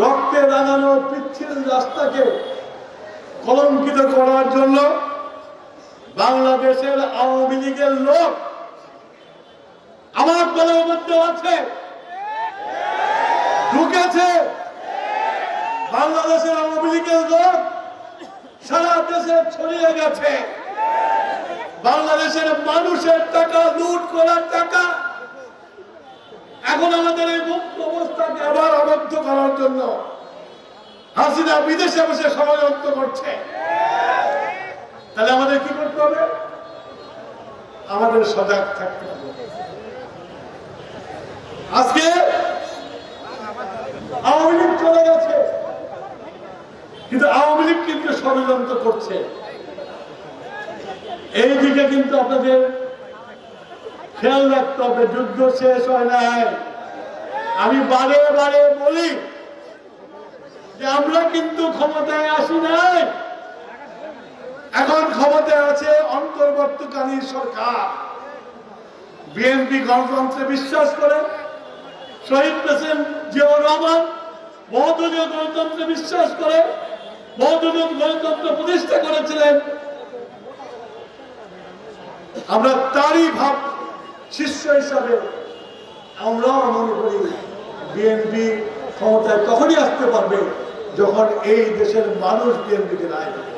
রক্তে রাঙানো পিচ্ছিল রাস্তাকে কলঙ্কিত করার জন্য বাংলাদেশের আওয়ামী লীগের লোক আমার দলের মধ্যে আছে। ঢুকেছে। বাংলাদেশের আওয়ামী লীগের লোক সারা দেশে ছড়িয়ে গেছে। বাংলাদেশের মানুষের টাকা, লুট করার টাকা এখন আমাদের এই মুক্ত আবার আবদ্ধ করার জন্য হাসিনা বিদেশে বসে ষড়যন্ত্র করছে। তাহলে আমাদের কি করতে হবে? আমাদের সজাগ থাকতে হবে। আজকে আওয়ামী লীগ চলে গেছে, কিন্তু আওয়ামী লীগ কিন্তু ষড়যন্ত্র করছে। এই দিকে কিন্তু আপনাদের খেয়াল রাখতে হবে, যুদ্ধ শেষ হয় নাই। আমি বারে বারে বলি যে আমরা কিন্তু ক্ষমতায় আসি নাই। এখন ক্ষমতায় আছে অন্তর্বর্তীকালীন সরকার। বিএনপি গণতন্ত্রে বিশ্বাস করে। শহীদ প্রেসিডেন্ট জিয়াউর রহমান বহুদলীয় গণতন্ত্রে বিশ্বাস করে, বহুদলীয় গণতন্ত্র প্রতিষ্ঠা করেছিলেন। আমরা তারই ভাব, শিষ্য হিসাবে আমরাও মনে করি। বিএনপি ক্ষমতায় তখনই আসতে পারবে যখন এই দেশের মানুষ বিএনপিকে রায় দেবে।